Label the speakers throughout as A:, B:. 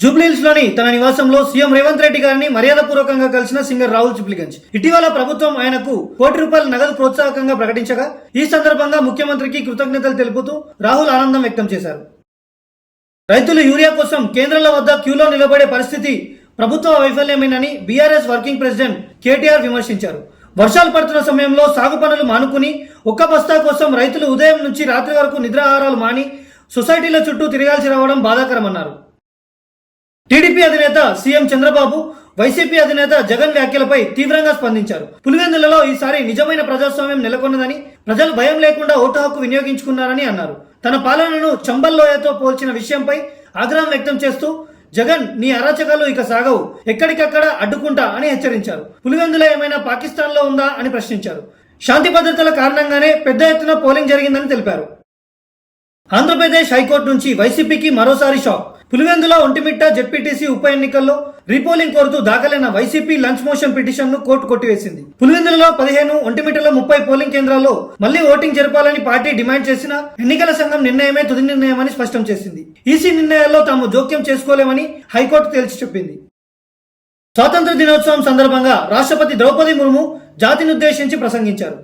A: జూబ్లీహిల్స్లోని తన నివాసంలో సీఎం రేవంత్ రెడ్డి గారిని మర్యాదపూర్వకంగా కలిసిన సింగర్ రాహుల్ చిప్లిగంజ్ ఇటీవల ప్రభుత్వం ఆయనకు కోటి రూపాయల నగదు ప్రోత్సాహకంగా ప్రకటించగా ఈ సందర్భంగా ముఖ్యమంత్రికి కృతజ్ఞతలు తెలుపుతూ రాహుల్ ఆనందం వ్యక్తం చేశారు. రైతులు యూరియా కోసం కేంద్రాల వద్ద క్యూలో నిలబడే పరిస్థితి ప్రభుత్వ వైఫల్యమేనని బీఆర్ఎస్ వర్కింగ్ ప్రెసిడెంట్ కేటీఆర్ విమర్శించారు. వర్షాలు పడుతున్న సమయంలో సాగు పనులు మానుకుని ఒక్క బస్తా కోసం రైతులు ఉదయం నుంచి రాత్రి వరకు నిద్రాహారాలు మాని సొసైటీల చుట్టూ తిరగాల్సి రావడం బాధాకరమన్నారు. టీడీపీ అధినేత సీఎం చంద్రబాబు వైసీపీ అధినేత జగన్ వ్యాఖ్యలపై తీవ్రంగా స్పందించారు. పులివెందులలో ఈసారి నిజమైన ప్రజాస్వామ్యం నెలకొన్నదని ప్రజలు భయం లేకుండా ఓటు హక్కు వినియోగించుకున్నారని అన్నారు. తన పాలనను చంబల్లోయతో పోల్చిన విషయంపై ఆగ్రహం వ్యక్తం చేస్తూ జగన్ నీ అరాచకాలు ఇక సాగవు. ఎక్కడికక్కడ అడ్డుకుంటా అని హెచ్చరించారు. పులివెందుల ఏమైనా పాకిస్తాన్లో ఉందా అని ప్రశ్నించారు. శాంతి భద్రతల కారణంగానే పెద్ద ఎత్తున పోలింగ్ జరిగిందని తెలిపారు. ఆంధ్రప్రదేశ్ హైకోర్టు నుంచి వైసీపీకి మరోసారి షాక్. పులివెందుల ఒంటిమిట్ట జెడ్పీటీసీ ఉప ఎన్నికల్లో రీపోలింగ్ కోరుతూ దాఖలైన వైసీపీ లంచ్ మోషన్ పిటిషన్ను కోర్టు కొట్టివేసింది. పులివెందులలో పదిహేను ఒంటిమిట్టలో ముప్పై పోలింగ్ కేంద్రాల్లో మళ్ళీ ఓటింగ్ జరపాలని పార్టీ డిమాండ్ చేసిన ఎన్నికల సంఘం నిర్ణయమే తుది నిర్ణయమని స్పష్టం చేసింది. ఈసీ నిర్ణయాల్లో తాము జోక్యం చేసుకోలేమని హైకోర్టు తేల్చి చెప్పింది. స్వాతంత్ర దినోత్సవం సందర్భంగా రాష్ట్రపతి ద్రౌపది ముర్ము జాతినుద్దేశించి ప్రసంగించారు.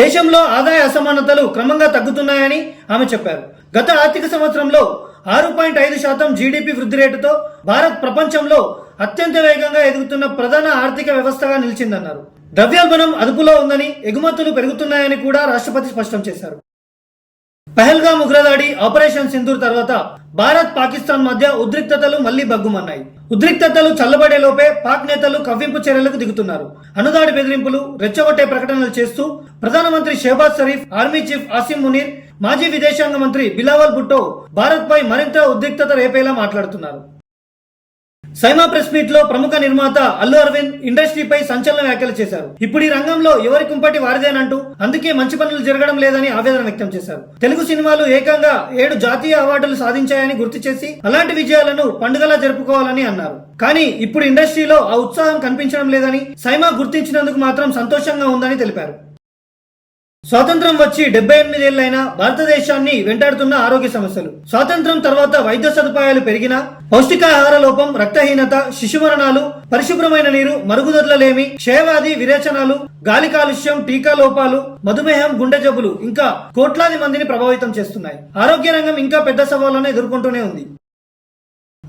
A: దేశంలో ఆదాయ అసమానతలు క్రమంగా తగ్గుతున్నాయని ఆమె చెప్పారు. గత ఆర్థిక సంవత్సరంలో ఆరు పాయింట్ ఐదు శాతం జీడిపి వృద్ధి రేటుతో భారత్ ప్రపంచంలో అత్యంత వేగంగా ఎదుగుతున్న ప్రధాన ఆర్థిక వ్యవస్థగా నిలిచిందన్నారు. ద్రవ్యోల్బణం అదుపులో ఉందని ఎగుమతులు పెరుగుతున్నాయని కూడా రాష్ట్రపతి స్పష్టం చేశారు. పహల్గామ్ ఉగ్రదాడి ఆపరేషన్ సింధూర్ తర్వాత భారత్ పాకిస్తాన్ మధ్య ఉద్రిక్తతలు మళ్ళీ బగ్గుమన్నాయి ఉద్రిక్తతలు చల్లబడే లోపే పాక్ నేతలు కవ్వింపు చర్యలకు దిగుతున్నారు. అనుదాడి బెదిరింపులు రెచ్చగొట్టే ప్రకటనలు చేస్తూ ప్రధానమంత్రి షెహబాజ్ షరీఫ్ ఆర్మీ చీఫ్ ఆసిమ్ మునీర్ మాజీ విదేశాంగ మంత్రి బిలావల్ భుట్టో భారత్ పై మరింత ఉద్రిక్తత రేపేలా మాట్లాడుతున్నారు. సైమా ప్రెస్ మీట్లో ప్రముఖ నిర్మాత అల్లు అరవింద్ ఇండస్ట్రీపై సంచలన వ్యాఖ్యలు చేశారు. ఇప్పుడు ఈ రంగంలో ఎవరి కుంపటి వారిదేనంటూ అందుకే మంచి పనులు జరగడం లేదని ఆవేదన వ్యక్తం చేశారు. తెలుగు సినిమాలు ఏకంగా ఏడు జాతీయ అవార్డులు సాధించాయని గుర్తు చేసి అలాంటి విజయాలను పండుగలా జరుపుకోవాలని అన్నారు. కానీ ఇప్పుడు ఇండస్ట్రీలో ఆ ఉత్సాహం కనిపించడం లేదని సైమా గుర్తించినందుకు మాత్రం సంతోషంగా ఉందని తెలిపారు. స్వాతంత్రం వచ్చి డెబ్బై ఎనిమిదేళ్ళైనా భారతదేశాన్ని వెంటాడుతున్న ఆరోగ్య సమస్యలు. స్వాతంత్రం తర్వాత వైద్య సదుపాయాలు పెరిగినా పౌష్టికాహార లోపం రక్తహీనత శిశు మరణాలు పరిశుభ్రమైన నీరు మరుగుదొడ్లలేమి క్షయవాది విరేచనాలు గాలి కాలుష్యం టీకా లోపాలు మధుమేహం గుండె జబ్బులు ఇంకా కోట్లాది మందిని ప్రభావితం చేస్తున్నాయి. ఆరోగ్య రంగం ఇంకా పెద్ద సవాళ్ళను ఎదుర్కొంటూనే ఉంది.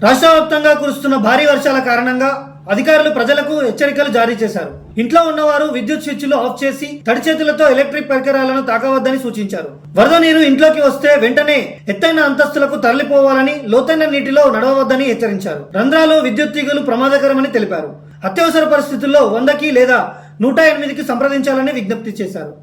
A: రాష్ట్ర వ్యాప్తంగా కురుస్తున్న భారీ వర్షాల కారణంగా అధికారులు ప్రజలకు హెచ్చరికలు జారీ చేశారు. ఇంట్లో ఉన్నవారు విద్యుత్ స్విచ్లు ఆఫ్ చేసి తడి చేతులతో ఎలక్ట్రిక్ పరికరాలను తాకవద్దని సూచించారు. వరద నీరు ఇంట్లోకి వస్తే వెంటనే ఎత్తైన అంతస్తులకు తరలిపోవాలని లోతైన నీటిలో నడవవద్దని హెచ్చరించారు. రంధ్రాలు విద్యుత్ తీగలు ప్రమాదకరమని తెలిపారు. అత్యవసర పరిస్థితుల్లో వందకి లేదా నూట ఎనిమిదికి సంప్రదించాలని విజ్ఞప్తి చేశారు.